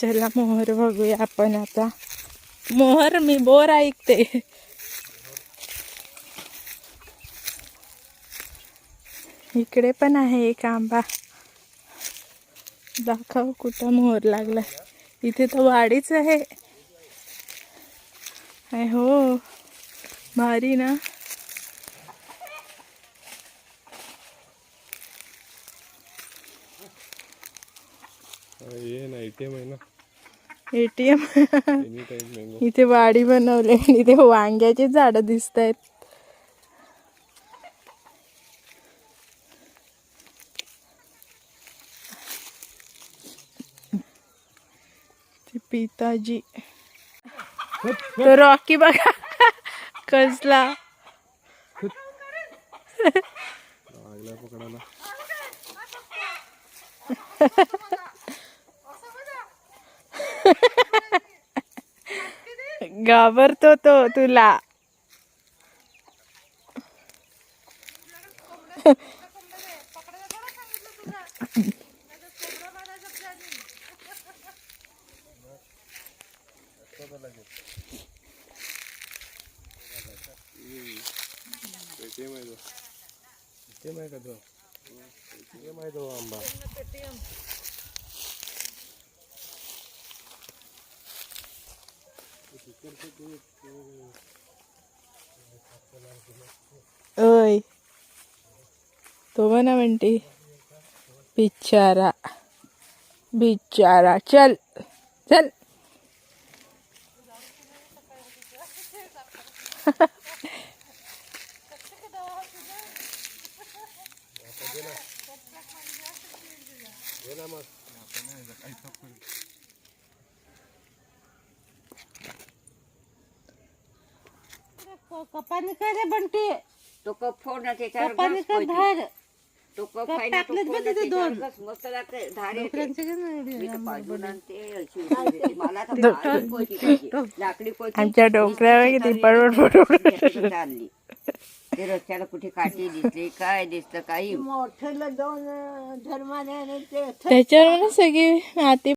चला मोहर बघूया आपण आता. मोहर मी बोर ऐकते. इकडे पण आहे एक आंबा. दाखव कुठं मोहर लागला. इथे तर वाडीच आहे. आहे हो भारी ना. ये ना एटीएम आहे ना एटीएम एनी टाइम मँगो इथे वाडी बनवली आणि इथे वांग्याची झाडं दिसत आहेत पिताजी. तो रॉकी बघा. कसला? पकडायला. घाबरतो तो तुला. ते. आहे तो आहे का तो एटीएम आहे तो आंबा ओय. तो म्हणा म्हणते बिचारा. बिचारा. चल. चल. कपानी करे बनते तो कप फोड ना त्याच्यावर कपानी घास कर पाहिजे. धार तो कप कप आहे ना, तो टाकलेत फोड ना तिथे त्याच्यावर घास मस्त लागते धार येते. डुकरांचे काय मी तर आंबा पाजून बनवले. आणते, अशी उभी देते. मला तर लाकडी कोयती पाहिजे. लाकडी कोयती. आमच्या डोकऱ्यावर पडपड त्याच्यातून आणली. ते रस्त्याला कुठे काठी दिसली काय दिसतं काही मोठ्याला दोन धर्माने आणि ते त्याच्यावर सगळी माती